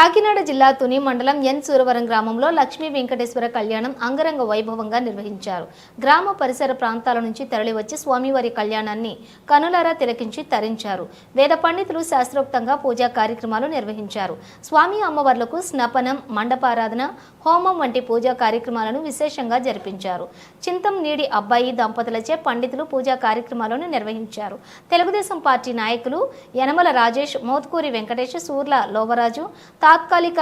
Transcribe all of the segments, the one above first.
కాకినాడ జిల్లా తుని మండలం ఎన్ సూరవరం గ్రామంలో లక్ష్మీ వెంకటేశ్వర కళ్యాణం అంగరంగ వైభవంగా నిర్వహించారు. గ్రామ పరిసర ప్రాంతాల నుంచి తరలివచ్చి స్వామివారి కళ్యాణాన్ని కనులారా తిలకించి తరించారు. వేద పండితులు శాస్త్రోక్తంగా పూజా కార్యక్రమాలు నిర్వహించారు. స్వామి అమ్మవార్లకు స్నపనం మండపారాధన హోమం వంటి పూజా కార్యక్రమాలను విశేషంగా జరిపించారు. చింతం నీడి అబ్బాయి దంపతులచే పండితులు పూజా కార్యక్రమాలను నిర్వహించారు. తెలుగుదేశం పార్టీ నాయకులు యనమల రాజేష్ మోత్కూరి వెంకటేష్ సూర్ల లోవరాజు తాత్కాలిక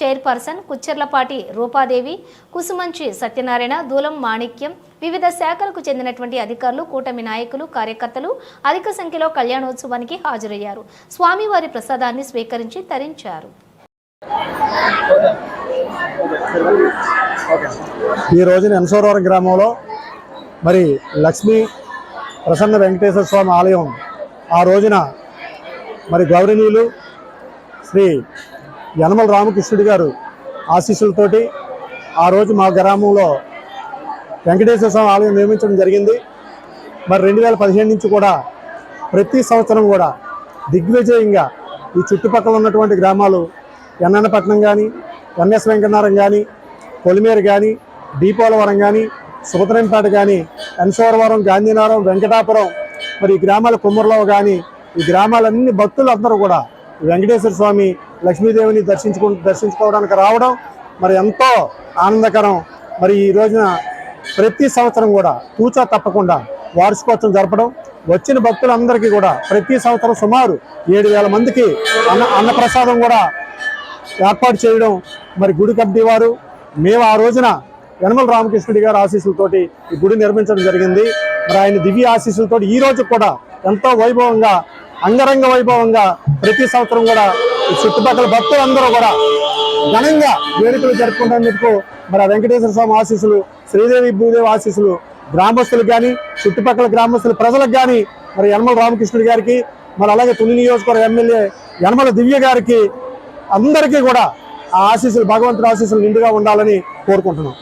చైర్పర్సన్ కుచ్చెర్లపాటి రూపాదేవి కుసుమంచి సత్యనారాయణ దూలం మాణిక్యం వివిధ శాఖలకు చెందినటువంటి అధికారులు కూటమి నాయకులు కార్యకర్తలు అధిక సంఖ్యలో కళ్యాణోత్సవానికి హాజరయ్యారు. స్వామివారి ప్రసాదాన్ని స్వీకరించి తరించారు. ఈ రోజున ఎన్సోరవరం గ్రామంలో మరి లక్ష్మీ ప్రసన్న వెంకటేశ్వర స్వామి ఆలయం ఆ రోజున మరి గౌరవనీయులు శ్రీ యనమల రామకృష్ణుడి గారు ఆశీస్సులతోటి ఆ రోజు మా గ్రామంలో వెంకటేశ్వర స్వామి ఆలయం నిర్మించడం జరిగింది. మరి రెండు వేల పదిహేను నుంచి కూడా ప్రతి సంవత్సరం కూడా దిగ్విజయంగా ఈ చుట్టుపక్కల ఉన్నటువంటి గ్రామాలు ఎన్నన్నపట్నం కానీ ఎన్ఎస్ వెంకటనారం కానీ కొలిమేరు కానీ దీపోలవరం కానీ సుభద్రంపేట కానీ ఎన్సోరవరం గాంధీనగరం వెంకటాపురం మరి ఈ గ్రామాల కుమ్మర్లో కానీ ఈ గ్రామాలన్ని భక్తులందరూ కూడా వెంకటేశ్వర స్వామి లక్ష్మీదేవిని దర్శించుకు దర్శించుకోవడానికి రావడం మరి ఎంతో ఆనందకరం. మరి ఈ రోజున ప్రతి సంవత్సరం కూడా తూచా తప్పకుండా వార్షికోత్సవం జరపడం వచ్చిన భక్తులందరికీ కూడా ప్రతి సంవత్సరం సుమారు ఏడు వేల మందికి అన్న అన్నప్రసాదం కూడా ఏర్పాటు చేయడం మరి గుడి కమిటీ వారు మేము ఆ రోజున యనమల రామకృష్ణుడి గారి ఆశీస్సులతోటి ఈ గుడి నిర్మించడం జరిగింది. మరి ఆయన దివ్య ఆశీస్సులతోటి ఈ రోజు కూడా ఎంతో వైభవంగా అంగరంగ వైభవంగా ప్రతి సంవత్సరం కూడా చుట్టుపక్కల భక్తులందరూ కూడా ఘనంగా వేడుకలు జరుపుకుంటున్నందుకు మరి ఆ వెంకటేశ్వర స్వామి ఆశీస్సులు శ్రీదేవి భూదేవి ఆశీస్సులు గ్రామస్తులకు కానీ చుట్టుపక్కల గ్రామస్తుల ప్రజలకు కానీ మరి యనమల రామకృష్ణుడి గారికి మరి అలాగే తుని నియోజకవర్గ ఎమ్మెల్యే యనమల దివ్య గారికి అందరికీ కూడా ఆ ఆశీస్సులు భగవంతుడి ఆశీస్సులు నిండుగా ఉండాలని కోరుకుంటున్నాం.